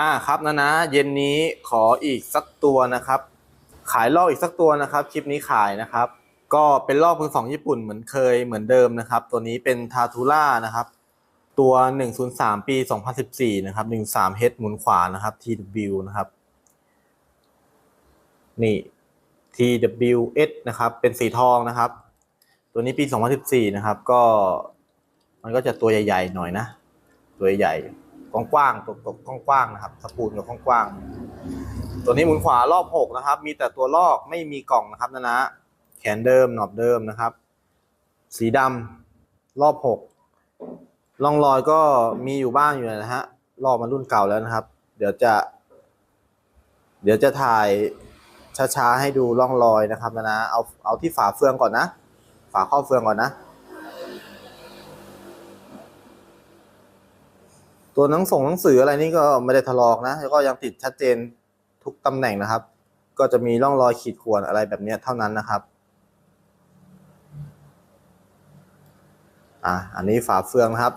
อ่าครับนะนะเย็นนี้ขออีกสักตัวนะครับ ขายลอกอีกสักตัวนะครับ คลิปนี้ขายนะครับ ก็เป็นลอกมือสองญี่ปุ่นเหมือนเคยเหมือนเดิมนะครับ ตัวนี้เป็นทาทูล่านะครับ ตัว 103 ปี 2014 นะครับ 13 h หมุนขวานะครับ TW นะครับ นี่ TWS นะครับ เป็นสีทองนะครับ ตัวนี้ปี 2014 นะครับ ก็มันก็จะตัวใหญ่ ๆ หน่อยนะ ตัวใหญ่ กว้างๆตัวตัวกว้างๆนะครับสปูนกับกว้างๆตัวนี้หมุนขวารอบหกนะครับ มีแต่ตัวลอกไม่มีกล่องนะครับนะนะแขนเดิมหนอบเดิมนะครับ สีดำรอบหกร่องรอยก็มีอยู่บ้างอยู่นะฮะรอบมันรุ่นเก่าแล้วนะครับ เดี๋ยวจะ เดี๋ยวจะถ่ายช้าๆให้ดูร่องรอยนะครับนะนะเอาเอาที่ฝาเฟืองก่อนนะ ฝาครอบเฟืองก่อนนะ ตัวหนังส่งหนังสืออะไรนี่ก็ไม่ได้ถลอกนะแล้วก็ยังติดชัดเจนทุกตำแหน่งนะครับ ก็จะมีร่องรอยขีดข่วนอะไรแบบนี้เท่านั้นนะครับอะอันนี้ฝาเฟืองนะครับ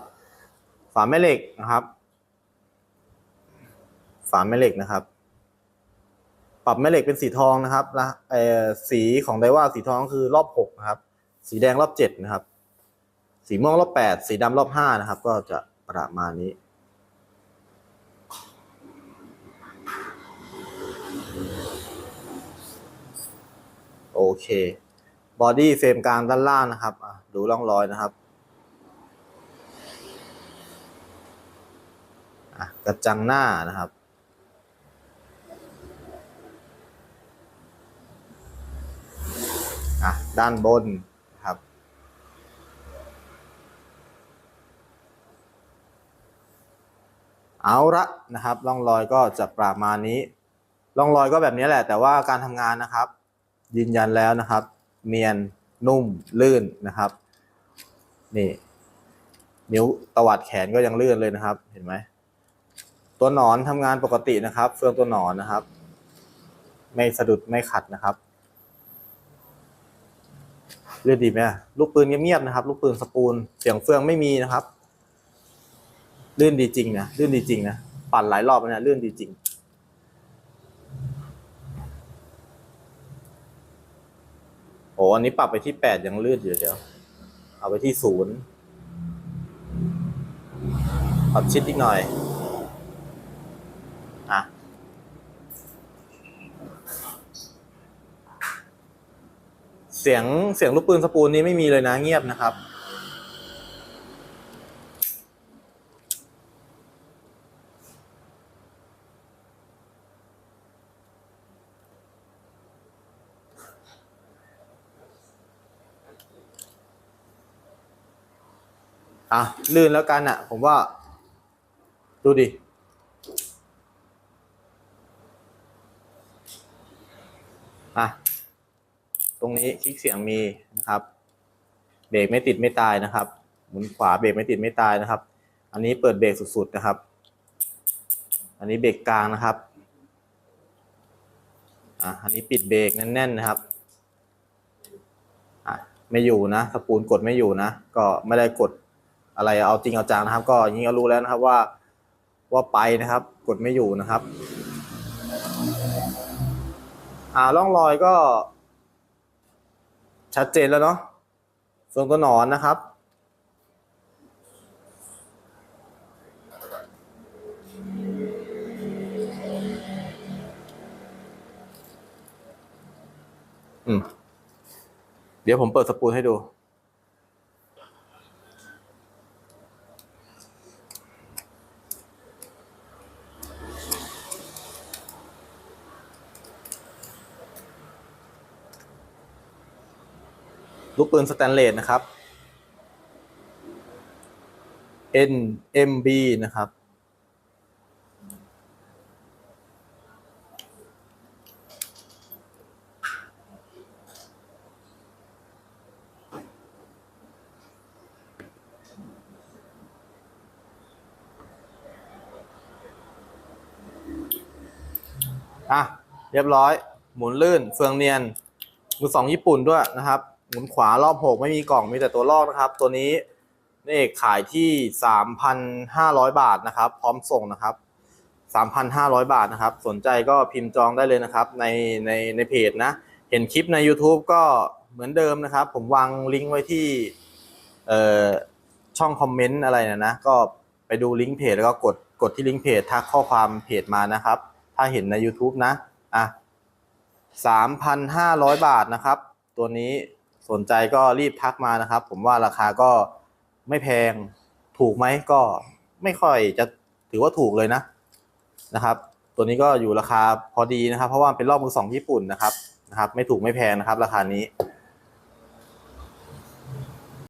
ฝาแม่เหล็กนะครับ ฝาแม่เหล็กนะครับ ปรับแม่เหล็กเป็นสีทองนะครับนะเออสีของไดว่าสีทองคือรอบหกนะครับ สีแดงรอบเจ็ดนะครับ สีม่วงรอบแปดสีดำรอบห้านะครับ ก็จะประมาณนี้ โอเค บอดี้เฟรมกลางด้านล่างนะครับดูร่องรอยนะครับกระจังหน้านะครับด้านบนนะครับ เอาละนะครับร่องรอยก็จะประมาณนี้ร่องรอยก็แบบนี้แหละ แต่ว่าการทำงานนะครับ ยืนยันแล้วนะครับเนียนนุ่มลื่นนะครับนี่นิ้วตวัดแขนก็ยังลื่นเลยนะครับ เห็นไหมตัวหนอนทำงานปกตินะครับ เฟืองตัวหนอนนะครับ ไม่สะดุดไม่ขัดนะครับเลื่อนดีไหมลูกปืนเงียบๆนะครับ ลูกปืนสปูลเสียงเฟืองไม่มีนะครับ ลื่นดีจริงนะลื่นดีจริงนะปั่นหลายรอบแล้วเนะลื่นดีจริง โอันนี้ปรับไปที่แปดยังลื่นอยู่เดี๋ยว เอาไปที่ศูนย์ปรับชิดอีกหน่อย อะ เสียงเสียงลูกปืนสปูลนี้ไม่มีเลยนะเงียบนะครับ อะลื่นแล้วกันอะ ผมว่า ดูดิอะตรงนี้คลิกเสียงมีนะครับ เบรกไม่ติดไม่ตายนะครับ หมุนขวาเบรกไม่ติดไม่ตายนะครับ อันนี้เปิดเบรกสุดๆนะครับ อันนี้เบรกกลางนะครับอะอันนี้ปิดเบรกแน่นๆนะครับอะไม่อยู่นะสปูลกดไม่อยู่นะ ก็ไม่ได้กด อะไรเอาจริงเอาจังนะครับ ก็อย่างนี้ก็รู้แล้วนะครับว่าว่าไปนะครับ กดไม่อยู่นะครับ อ่าร่องรอยก็ ชัดเจนแล้วเนาะเฟืองตัวหนอนนะครับอืมเดี๋ยวผมเปิดสปูลให้ดู ลูกปืนสแตนเลสนะครับ NMB นะครับ อะ เรียบร้อย หมุนลื่น เฟืองเนียน มือสองญี่ปุ่นด้วยนะครับ หมุนขวารอบหกไม่มีกล่องมีแต่ตัวลอกนะครับ ตัวนี้นี่เอกขายที่3,500บาทนะครับ พร้อมส่งนะครับ3,500บาทนะครับ สนใจก็พิมพ์จองได้เลยนะครับ ในในในเพจนะ เห็นคลิปใน YouTube ก็เหมือนเดิมนะครับ ผมวางลิงก์ไว้ที่เอ่อช่องคอมเมนต์อะไรนะนะก็ไปดูลิงก์เพจแล้วก็กดกดที่ลิงก์เพจทักข้อความเพจมานะครับ ถ้าเห็นใน YouTube นะอะ3,500บาทนะครับ ตัวนี้ สนใจก็รีบทักมานะครับ ผมว่าราคาก็ไม่แพงถูกไหมก็ไม่ค่อยจะถือว่าถูกเลยนะนะครับ ตัวนี้ก็อยู่ราคาพอดีนะครับ เพราะว่าเป็นรอบมือสองญี่ปุ่นนะครับนะครับ ไม่ถูกไม่แพงนะครับ ราคานี้